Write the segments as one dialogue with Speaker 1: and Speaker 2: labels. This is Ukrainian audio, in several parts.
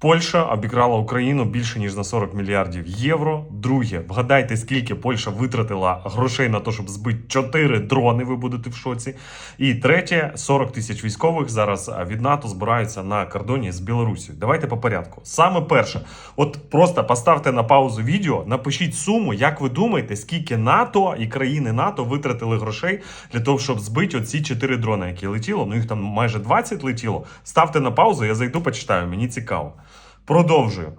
Speaker 1: Польща обіграла Україну більше ніж на 40 мільярдів євро. Друге, вгадайте, скільки Польща витратила грошей на те, щоб збити 4 дрони. Ви будете в шоці. І третє, 40 тисяч військових зараз від НАТО збираються на кордоні з Білорусією. Давайте по порядку. Саме перше, от просто поставте на паузу відео, напишіть суму, як ви думаєте, скільки НАТО і країни НАТО витратили грошей для того, щоб збити оці 4 дрони, які летіло. Ну їх там майже 20 летіло. Ставте на паузу, я зайду, почитаю. Мені цікаво. Продовжую.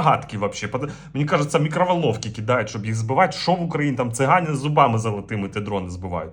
Speaker 1: рогатки вообще. Мені кажется, мікроволновки кидають, щоб їх збивати. Що в Україні там цигани з зубами золотими ті дрони збивають.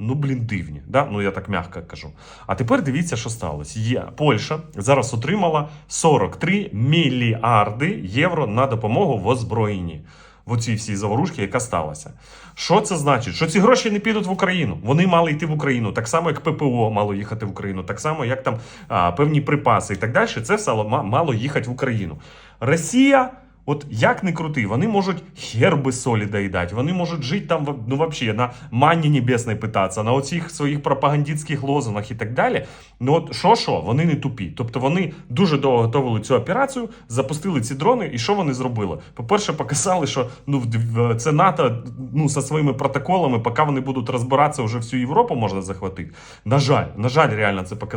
Speaker 1: Ну, блін, дивні, да? ну я так м'яко кажу. А тепер дивіться, що сталося. Є Польща зараз отримала 43 мільярди євро на допомогу в озброєнні. В оцій всій заворушці, яка сталася. Що це значить? Що ці гроші не підуть в Україну? Вони мали йти в Україну, так само, як ППО мало їхати в Україну, так само, як там а, певні припаси і так далі. Це все мало їхати в Україну. Росія. От як не крути, вони можуть херби солі доїдати, вони можуть жити там ну, вообще, на манні небесної питатися, на оцих своїх пропагандистських лозунгах і так далі. Ну от що, що, вони не тупі. Тобто вони дуже довго готували цю операцію, запустили ці дрони, і що вони зробили? По-перше, показали, що ну, це НАТО ну, зі своїми протоколами, поки вони будуть розбиратися, вже всю Європу можна захватити. На жаль, на жаль, реально це показало.